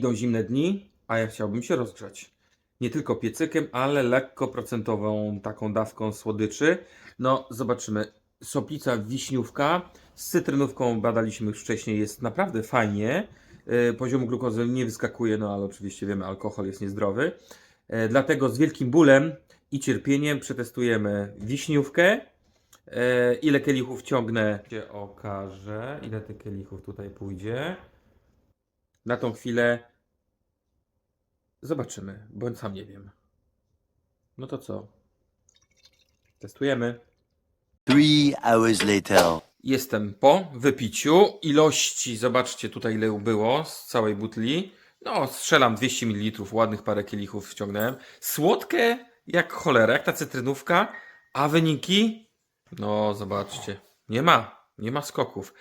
Idą zimne dni, a ja chciałbym się rozgrzać. Nie tylko piecykiem, ale lekko procentową taką dawką słodyczy. No, zobaczymy. Soplica wiśniówka z cytrynówką badaliśmy już wcześniej, jest naprawdę fajnie. Yy, Poziom glukozy nie wyskakuje, no ale oczywiście wiemy, alkohol jest niezdrowy. E, Dlatego z wielkim bólem i cierpieniem przetestujemy wiśniówkę. E, Ile kielichów ciągnę się okaże. Ile tych kielichów tutaj pójdzie. Na tą chwilę zobaczymy, bo sam nie wiem. No to co? Testujemy. Three hours later. Jestem po wypiciu. Ilości, zobaczcie tutaj ile było z całej butli. No, strzelam 200 ml, ładnych parę kielichów wciągnąłem. Słodkie jak cholera, jak ta cytrynówka, a wyniki? No, zobaczcie. Nie ma, nie ma skoków.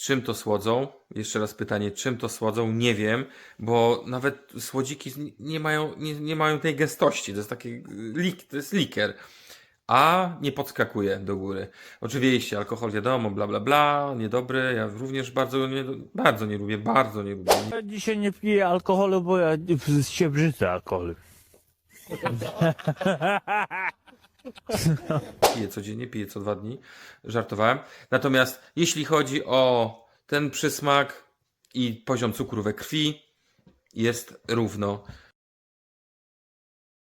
Czym to słodzą? Jeszcze raz pytanie, czym to słodzą? Nie wiem, bo nawet słodziki nie mają, nie, nie mają tej gęstości. To jest taki y, lik, to jest liker. A nie podskakuje do góry. Oczywiście, alkohol wiadomo, bla bla bla, niedobry. Ja również bardzo nie, bardzo nie lubię, bardzo nie lubię. Ja dzisiaj nie piję alkoholu, bo ja się brzydzę alkoholu. Piję codziennie, piję co dwa dni. Żartowałem. Natomiast jeśli chodzi o ten przysmak i poziom cukru we krwi, jest równo.